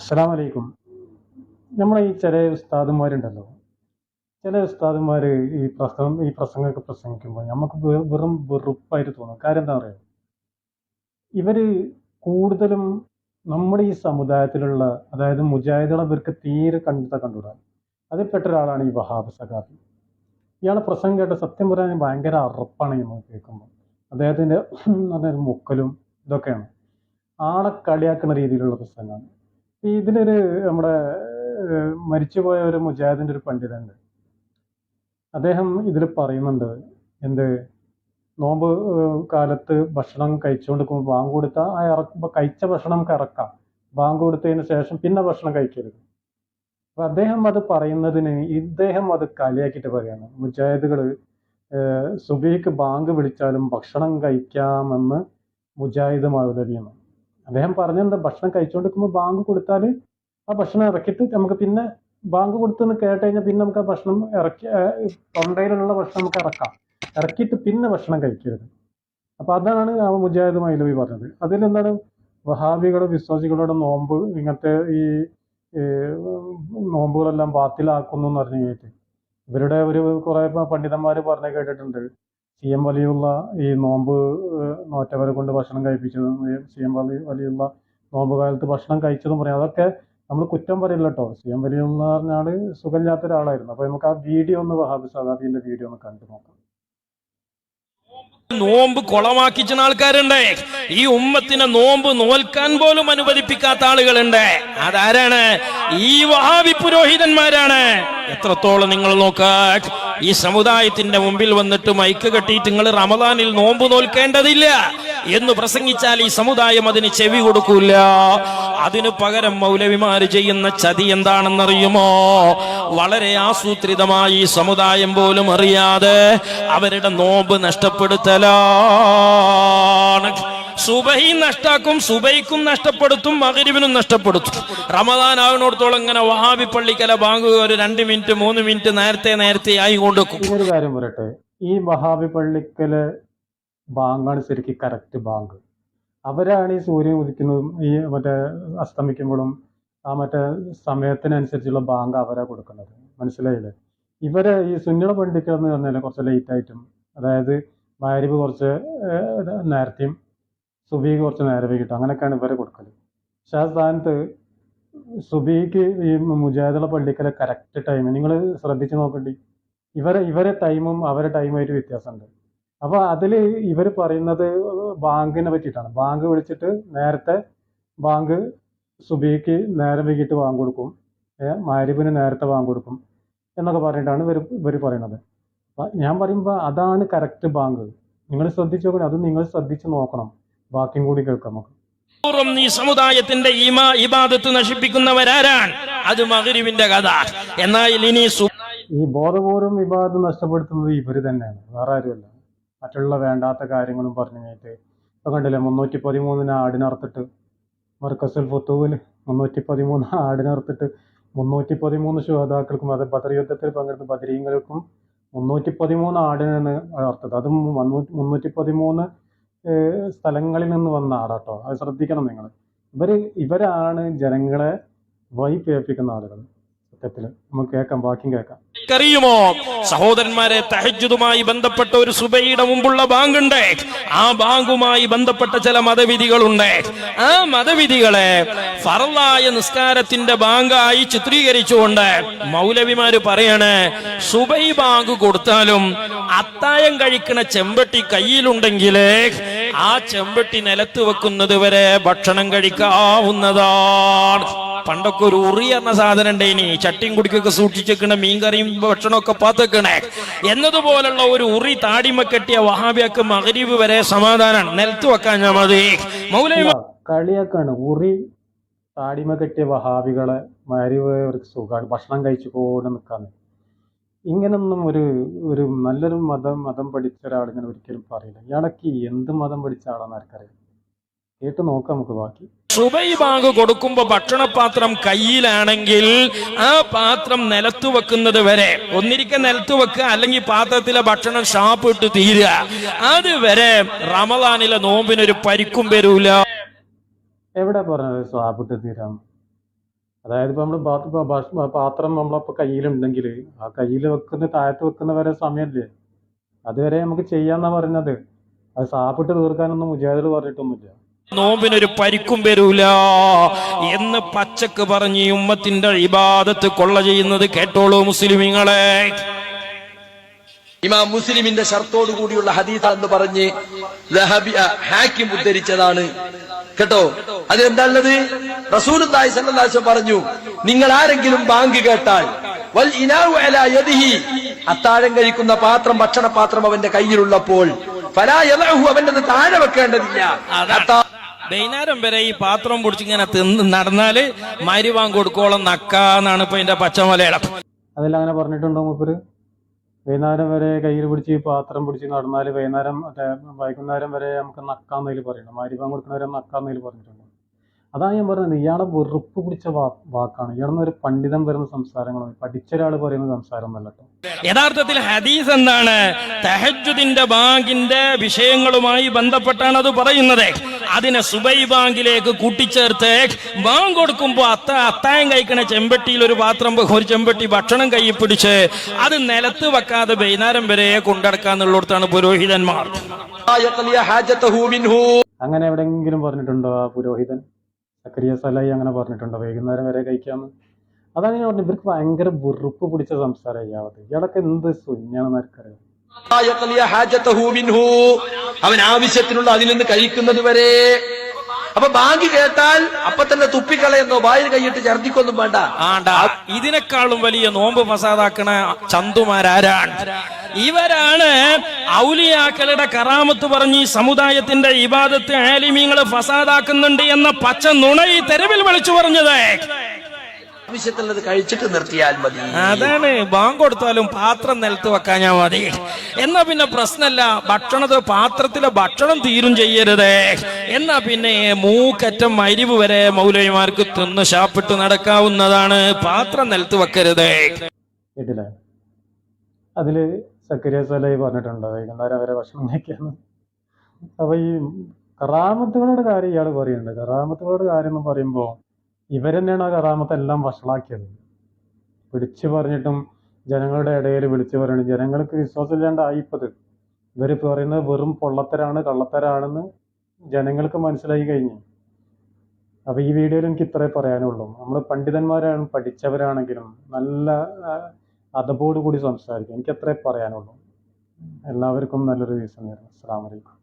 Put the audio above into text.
അസ്സലാം വലൈക്കും നമ്മളെ ഈ ചില ഉസ്താദന്മാരുണ്ടല്ലോ ചില ഉസ്താദന്മാർ ഈ പ്രസംഗം ഈ പ്രസംഗമൊക്കെ പ്രസംഗിക്കുമ്പോൾ നമുക്ക് വെറും വെറുപ്പായിട്ട് തോന്നും. കാര്യം എന്താ പറയുക ഇവർ കൂടുതലും നമ്മുടെ ഈ സമുദായത്തിലുള്ള അതായത് മുജാഹിദുകളെ ഇവർക്ക് തീരെ കണ്ടിട്ട് കണ്ടുവിടാൻ അതിൽപ്പെട്ട ഒരാളാണ് ഈ വഹാബ് സഖാബി ഇയാളെ പ്രസംഗം കേട്ട സത്യം പറയാൻ ഭയങ്കര അറപ്പാണ് നമ്മൾ കേൾക്കുമ്പോൾ അദ്ദേഹത്തിന്റെ നല്ലൊരു മുക്കലും ഇതൊക്കെയാണ്. ആളെ കളിയാക്കുന്ന രീതിയിലുള്ള പ്രസംഗമാണ്. ഈ ഇതിലൊരു നമ്മുടെ മരിച്ചുപോയ ഒരു മുജാഹിദിന്റെ ഒരു പണ്ഡിതുണ്ട് അദ്ദേഹം ഇതിൽ പറയുന്നുണ്ട് എന്ത്? നോമ്പ് കാലത്ത് ഭക്ഷണം കഴിച്ചുകൊണ്ട് ബാങ്ക് കൊടുത്താൽ ആ ഇറക്കുമ്പോൾ കഴിച്ച ഭക്ഷണം നമുക്ക് ഇറക്കാം. ബാങ്ക് കൊടുത്തതിന് ശേഷം പിന്നെ ഭക്ഷണം കഴിക്കരുത്. അപ്പൊ അദ്ദേഹം അത് പറയുന്നതിന് ഇദ്ദേഹം അത് കളിയാക്കിയിട്ട് പറയാണ്. മുജാഹിദുകൾ സുബീക്ക് ബാങ്ക് വിളിച്ചാലും ഭക്ഷണം കഴിക്കാമെന്ന് മുജാഹിദ് മൗലവിയെന്ന് അദ്ദേഹം പറഞ്ഞെന്താ ഭക്ഷണം കഴിച്ചുകൊണ്ടിരിക്കുമ്പോൾ ബാങ്ക് കൊടുത്താൽ ആ ഭക്ഷണം ഇറക്കിയിട്ട് നമുക്ക് പിന്നെ ബാങ്ക് കൊടുത്തെന്ന് കേട്ട് കഴിഞ്ഞാൽ പിന്നെ നമുക്ക് ആ ഭക്ഷണം ഇറക്കി തൊണ്ടയിലുള്ള ഭക്ഷണം നമുക്ക് ഇറക്കാം. ഇറക്കിയിട്ട് പിന്നെ ഭക്ഷണം കഴിക്കരുത്. അപ്പൊ അതാണ് ആ മുജാഹിദ് മൈലവി പറഞ്ഞത്. അതിലെന്താണ്? വഹാബികളും വിശ്വാസികളുടെ നോമ്പ് ഇങ്ങനത്തെ ഈ നോമ്പുകളെല്ലാം ബാത്തിലാക്കുന്നു എന്ന് പറഞ്ഞു കഴിഞ്ഞിട്ട് ഇവരുടെ ഒരു കുറെ പണ്ഡിതന്മാർ പറഞ്ഞു കേട്ടിട്ടുണ്ട്. സി എം വലിയുള്ള ഈ നോമ്പ് നോറ്റവരെ കൊണ്ട് ഭക്ഷണം കഴിപ്പിച്ചതും സി എം വലി വലിയുള്ള നോമ്പ് കാലത്ത് ഭക്ഷണം കഴിച്ചതും പറയും. അതൊക്കെ നമ്മൾ കുറ്റം പറയില്ല കേട്ടോ സി എം വലിയുള്ള പറഞ്ഞാൽ സുഖമില്ലാത്ത ഒരാളായിരുന്നു അപ്പൊ നമുക്ക് ആ വീഡിയോ ഒന്ന് വഹാബ് സദാബിന്റെ വീഡിയോ ഒന്ന് കണ്ടു നോക്കാം. നോമ്പ് കൊളമാക്കിച്ച ആൾക്കാരുണ്ട്. ഈ ഉമ്മത്തിനെ നോമ്പ് നോൽക്കാൻ പോലും അനുവദിപ്പിക്കാത്ത ആളുകളുണ്ട്. അതാരാണ്? ഈ വഹാബി പുരോഹിതന്മാരാണ്. എത്രത്തോളം നിങ്ങൾ നോക്കാ ഈ സമുദായത്തിന്റെ മുമ്പിൽ വന്നിട്ട് മൈക്ക് കെട്ടിയിട്ട് നിങ്ങൾ റമദാനിൽ നോമ്പ് നോൽക്കേണ്ടതില്ല എന്ന് പ്രസംഗിച്ചാൽ ഈ സമുദായം അതിന് ചെവി കൊടുക്കൂല. അതിനു പകരം മൗലവിമാർ ചെയ്യുന്ന ചതി എന്താണെന്നറിയുമോ? വളരെ ആസൂത്രിതമായി ഈ സമുദായം പോലും അറിയാതെ അവരുടെ നോമ്പ് നഷ്ടപ്പെടുത്തലാണ്. സുബഹി നഷ്ടാക്കും സുബൈക്കും നഷ്ടപ്പെടുത്തും മകരിവിനും നഷ്ടപ്പെടുത്തും. റമദാൻ ആവിനോടത്തോളം ഇങ്ങനെ വഹാബി പള്ളിക്കല ബാങ്ക് ഒരു രണ്ട് മിനിറ്റ് മൂന്ന് മിനിറ്റ് നേരത്തെ നേരത്തെ ആയി കൊണ്ടുവെക്കും. ഒരു കാര്യം പറയട്ടെ. ഈ വഹാബി പള്ളിക്കൽ ബാങ്കാണ് ശരിക്കും കറക്റ്റ് ബാങ്ക്. അവരാണ് ഈ സൂര്യൻ ഉദിക്കുന്നതും ഈ മറ്റേ അസ്തമിക്കുമ്പോഴും ആ മറ്റേ സമയത്തിനനുസരിച്ചുള്ള ബാങ്ക് അവരാ കൊടുക്കുന്നത്. മനസ്സിലായില്ലേ? ഇവർ ഈ സുന്നിള പള്ളിക്കൽ എന്ന് പറഞ്ഞാൽ കുറച്ച് ലേറ്റ് ആയിട്ടും അതായത് മാരിബ് കുറച്ച് നേരത്തെയും സുബീക്ക് കുറച്ച് നേരെ വൈകിട്ട് അങ്ങനെയൊക്കെയാണ് ഇവരെ കൊടുക്കൽ പക്ഷെ ആ സ്ഥാനത്ത് സുബിക്ക് ഈ മുജാഹിദുള്ള പള്ളിക്കലെ കറക്റ്റ് ടൈം നിങ്ങൾ ശ്രദ്ധിച്ചു നോക്കണ്ടി. ഇവരെ ഇവരെ ടൈമും അവരെ ടൈമായിട്ട് വ്യത്യാസമുണ്ട്. അപ്പൊ അതിൽ ഇവർ പറയുന്നത് ബാങ്കിനെ പറ്റിയിട്ടാണ്. ബാങ്ക് വിളിച്ചിട്ട് നേരത്തെ ബാങ്ക് സുബിക്ക് നേരെ വൈകിട്ട് ബാങ്ക് കൊടുക്കും. മാരിബിന് നേരത്തെ ബാങ്ക് കൊടുക്കും എന്നൊക്കെ പറഞ്ഞിട്ടാണ് ഇവർ ഇവർ പറയുന്നത്. ഞാൻ പറയുമ്പോൾ അതാണ് കറക്റ്റ് ബാങ്ക്. നിങ്ങൾ ശ്രദ്ധിച്ചു നോക്കണം അത് നിങ്ങൾ ശ്രദ്ധിച്ചു നോക്കണം. ബാക്കിയും കൂടി കേൾക്കാം നമുക്ക്. ഈ സമുദായത്തിന്റെ ഈമാ ഇബാദത്ത് നശിപ്പിക്കുന്നവരാരാണ്? അത് മകരിവിന്റെ കഥ. എന്നാൽ ഇനി ഈ ബോധപൂർവം വിവാദം നഷ്ടപ്പെടുത്തുന്നത് ഇവർ തന്നെയാണ്. വേറെ ആരുമല്ല. മറ്റുള്ള വേണ്ടാത്ത കാര്യങ്ങളും പറഞ്ഞു കഴിഞ്ഞിട്ട് ഇപ്പൊ കണ്ടില്ലേ മുന്നൂറ്റി പതിമൂന്നിന് ആടിനറുത്തിട്ട് മർക്കസുൽ ഫുത്തൂവിൽ മുന്നൂറ്റി പതിമൂന്ന് ആടിനറുത്തിട്ട് മുന്നൂറ്റി പതിമൂന്ന് ശുഹതാക്കൾക്കും അത് ബദർ യുദ്ധത്തിൽ പങ്കെടുത്ത ബദരീങ്ങൾക്കും മുന്നൂറ്റി പതിമൂന്ന് ആടിനാണ് അർത്ഥത് അതും മുന്നൂറ്റി മുന്നൂറ്റി പതിമൂന്ന് സ്ഥലങ്ങളിൽ നിന്ന് വന്ന ആടാട്ടോ അത് ശ്രദ്ധിക്കണം നിങ്ങൾ ഇവർ ഇവരാണ് ജനങ്ങളെ വൈപ്പേൽപ്പിക്കുന്ന ആളുകൾ സത്യത്തിൽ നമുക്ക് കേൾക്കാം ബാക്കിയും കേൾക്കാം. അറിയുമോ സഹോദരന്മാരെ തഹജുദുമായി ബന്ധപ്പെട്ട ഒരു സുബൈയുടെ മുമ്പുള്ള ബാങ്കുണ്ട്. ആ ബാങ്കുമായി ബന്ധപ്പെട്ട ചില മതവിധികളുണ്ട്. ആ മതവിധികളെ ഫറലായ നിസ്കാരത്തിന്റെ ബാങ്കായി ചിത്രീകരിച്ചുകൊണ്ട് മൗലവിമാര് പറയാണ് സുബൈ ബാങ്ക് കൊടുത്താലും അത്തായം കഴിക്കണ ചെമ്പട്ടി കയ്യിലുണ്ടെങ്കിൽ ആ ചെമ്പട്ടി നിലത്ത് വെക്കുന്നത് വരെ ഭക്ഷണം കഴിക്കാവുന്നതാണ്. പണ്ടൊക്കെ ഒരു ഉറി എന്ന സാധനം ഇനി. ചട്ടിയും കുടിക്കൊക്കെ സൂക്ഷിച്ചേക്കണ മീൻകറിയും ഭക്ഷണമൊക്കെ പാത്തേക്കണേ. എന്നതുപോലുള്ള ഒരു ഉറി താടിമ കെട്ടിയ വഹാബിയക്ക് മകരീബ് വരെ സമാധാനാണ്. നിലത്ത് വെക്കാൻ ഞാൻ മതി. മൗലവി കളിയാക്കാണ്. ഉറി താടിമ കെട്ടിയ വഹാബികളെ മരിവർക്ക് സുഖമാണ് ഭക്ഷണം കഴിച്ചു പോകണം നിൽക്കാന്ന് ഇങ്ങനൊന്നും ഒരു ഒരു നല്ലൊരു മതം മതം പഠിച്ച ഒരാൾ ഇങ്ങനെ ഒരിക്കലും പറയില്ല. ഇയാളൊക്കെ എന്ത് മതം പഠിച്ച ആളാണെന്ന് ആർക്കറിയാം? കേട്ട് നോക്കാം നമുക്ക് ബാക്കി. സുബൈ ബാങ്ക് കൊടുക്കുമ്പോ ഭക്ഷണപാത്രം കയ്യിലാണെങ്കിൽ ആ പാത്രം നിലത്ത് വെക്കുന്നത് വരെ ഒന്നിരിക്കെ നിലത്ത് വെക്കുക അല്ലെങ്കിൽ പാത്രത്തിലെ ഭക്ഷണം ഷാപ്പ് ഇട്ട് തീരുക അതുവരെ റമദാനിലെ നോമ്പിനൊരു പരിക്കും വരൂല. എവിടെ പറഞ്ഞത് ഇട്ട് തീരാം അതായത് ഇപ്പൊ നമ്മൾ പാത്രം നമ്മളപ്പോ കയ്യിലുണ്ടെങ്കിൽ ആ കയ്യിൽ വെക്കുന്ന താഴത്ത് വെക്കുന്ന വരെ സമയമില്ലേ അതുവരെ നമുക്ക് ചെയ്യാന്നാ പറഞ്ഞത് അത് സാപ്പിട്ട് തീർക്കാനൊന്നും മുജാഹിദ് പറഞ്ഞിട്ടൊന്നുമില്ല. നോമ്പിനൊരു പരിക്കും വരൂല എന്ന് പച്ചക്ക് പറഞ്ഞ് ഉമ്മത്തിന്റെ ഇബാദത്ത് കൊള്ള ചെയ്യുന്നത് കേട്ടോളൂ മുസ്ലിമിങ്ങളെ. ഇമാം മുസ്ലിമിന്റെ ഷർത്തോടു കൂടിയുള്ള ഹദീസ എന്ന് പറഞ്ഞ് ഹാക്കി ഉദ്ധരിച്ചതാണ്. കേട്ടോ? അതെന്താണുള്ളത്? റസൂൽ പറഞ്ഞു നിങ്ങൾ ആരെങ്കിലും ബാങ്ക് കേട്ടാൽ വൽ അല യദിഹി അത്താഴം കഴിക്കുന്ന പാത്രം ഭക്ഷണ പാത്രം അവന്റെ കയ്യിലുള്ളപ്പോൾ ഫലാ അവന്റെ താഴെ വെക്കേണ്ടതില്ല. വൈകുന്നേരം വരെ ഈ പാത്രം പൊടിച്ചിങ്ങനെ തിന്ന് നടന്നാൽ മരുവാൻ കൊടുക്കോളം നക്കാന്നാണ് ഇപ്പൊ എന്റെ ഇതിന്റെ അതെല്ലാം അതിലങ്ങനെ പറഞ്ഞിട്ടുണ്ടോ മൂപ്പര്? വൈകുന്നേരം വരെ കയ്യിൽ പിടിച്ച് പാത്രം പിടിച്ച് നടന്നാൽ വൈകുന്നേരം വൈകുന്നേരം വരെ നമുക്ക് നക്കാന്നതിൽ പറയണം. മരുവാൻ കൊടുക്കുന്നവരെ നക്കാന്നതിൽ പറഞ്ഞിട്ടുണ്ട്? അതാണ് ഞാൻ പറഞ്ഞത്. ഇയാളെ വെറുപ്പ് പിടിച്ച വാക്കാണ്. ഇയാളെന്ന് ഒരു പണ്ഡിതൻ വരുന്ന സംസാരങ്ങളാണ്. പഠിച്ച ഒരാൾ പറയുന്ന സംസാരം അല്ല യഥാർത്ഥത്തിൽ ഹദീസ് എന്താണ്? തഹജുദിന്റെ ബാങ്കിന്റെ വിഷയങ്ങളുമായി ബന്ധപ്പെട്ടാണ് അത് പറയുന്നത്. അതിനെ സുബൈ ബാങ്കിലേക്ക് കൂട്ടിച്ചേർത്ത് ബാങ്ക് കൊടുക്കുമ്പോ അത്ത അത്തായം കഴിക്കണ ചെമ്പട്ടിയിൽ ഒരു പാത്രം വെ- ഒരു ചെമ്പട്ടി ഭക്ഷണം കൈ പിടിച്ച് അത് നിലത്ത് വെക്കാതെ വൈകുന്നേരം വരെ കൊണ്ടടക്കാന്നുള്ളിടത്താണ് പുരോഹിതന്മാർ. ഹാജതഹു മിൻഹു. അങ്ങനെ എവിടെയെങ്കിലും പറഞ്ഞിട്ടുണ്ടോ ആ പുരോഹിതൻ? സക്രിയ സലായി അങ്ങനെ പറഞ്ഞിട്ടുണ്ടോ. വൈകുന്നേരം വരെ കഴിക്കാമെന്ന് അതാണ് ഞാൻ പറഞ്ഞത്. ഇവർക്ക് ഭയങ്കര വെറുപ്പ് പിടിച്ച സംസാരം ഇയാളത് ഇയാളൊക്കെ എന്ത് ശൂന്യാണെന്ന് ആർക്കറിയാം. അവൻ ആവശ്യത്തിനുള്ള അതിൽ നിന്ന് കഴിക്കുന്നത് വരെ. അപ്പൊ ബാങ്ക് കേട്ടാൽ അപ്പൊ തന്നെ തുപ്പിക്കളയെന്നോ? വായിൽ കൈയിട്ട് ഛർദിക്കൊന്നും വേണ്ട. ആണ്ട. ഇതിനേക്കാളും വലിയ നോമ്പ് ഫസാദാക്കണ ചന്തുമാരാരാണ്? ഇവരാണ് ഔലിയാക്കളുടെ കറാമത്ത് പറഞ്ഞ് ഈ സമുദായത്തിന്റെ ഇബാദത്ത് ആലിമീങ്ങളെ ഫസാദാക്കുന്നുണ്ട് എന്ന പച്ച നുണ ഈ തെരുവിൽ വിളിച്ചു പറഞ്ഞത്. ആവശ്യത്തിനുള്ളത് കഴിച്ചിട്ട് നിർത്തിയാൽ മതി. അതാണ് ബാങ്ക് കൊടുത്താലും പാത്രം നിലത്ത് വെക്കാഞ്ഞാ മതി. എന്നാ പിന്നെ പ്രശ്നമല്ല ഭക്ഷണത് പാത്രത്തിലെ ഭക്ഷണം തീരും ചെയ്യരുത്. എന്നാ പിന്നെ മൂക്കറ്റം മരിവ് വരെ മൗലവിമാർക്ക് തിന്ന് ശാപ്പിട്ട് നടക്കാവുന്നതാണ്. പാത്രം നിലത്ത് വെക്കരുത്. കേട്ടില്ലേ? അതിൽ സക്രിയ സലായി പറഞ്ഞിട്ടുണ്ട്. വൈകുന്നേരം അവരെ ഭക്ഷണം കഴിക്കാന്ന്. അപ്പൊ ഈ കറാമത്തുകളുടെ കാര്യം ഇയാൾ പറയുന്നുണ്ട്. കറാമത്തുകളുടെ കാര്യം എന്ന് പറയുമ്പോ ഇവരെന്നെയാണ് ആ കറാമത്തെല്ലാം വഷളാക്കിയത്. വിളിച്ചു പറഞ്ഞിട്ടും ജനങ്ങളുടെ ഇടയിൽ വിളിച്ചു പറയണം ജനങ്ങൾക്ക് വിശ്വാസമില്ലാണ്ടായിപ്പത്. ഇവർ പറയുന്നത് വെറും പൊള്ളത്തരാണ് കള്ളത്തരാണെന്ന് ജനങ്ങൾക്ക് മനസ്സിലായി കഴിഞ്ഞു. അപ്പൊ ഈ വീഡിയോയിൽ എനിക്ക് ഇത്രേ പറയാനുള്ളൂ. നമ്മൾ പണ്ഡിതന്മാരാണ് പഠിച്ചവരാണെങ്കിലും നല്ല ആ, അതബോട് കൂടി സംസാരിക്കും. എനിക്ക് അത്രേ പറയാനുള്ളൂ. എല്ലാവർക്കും നല്ലൊരു ദിവസം നേരുന്നു. അസ്സാം വലൈക്കും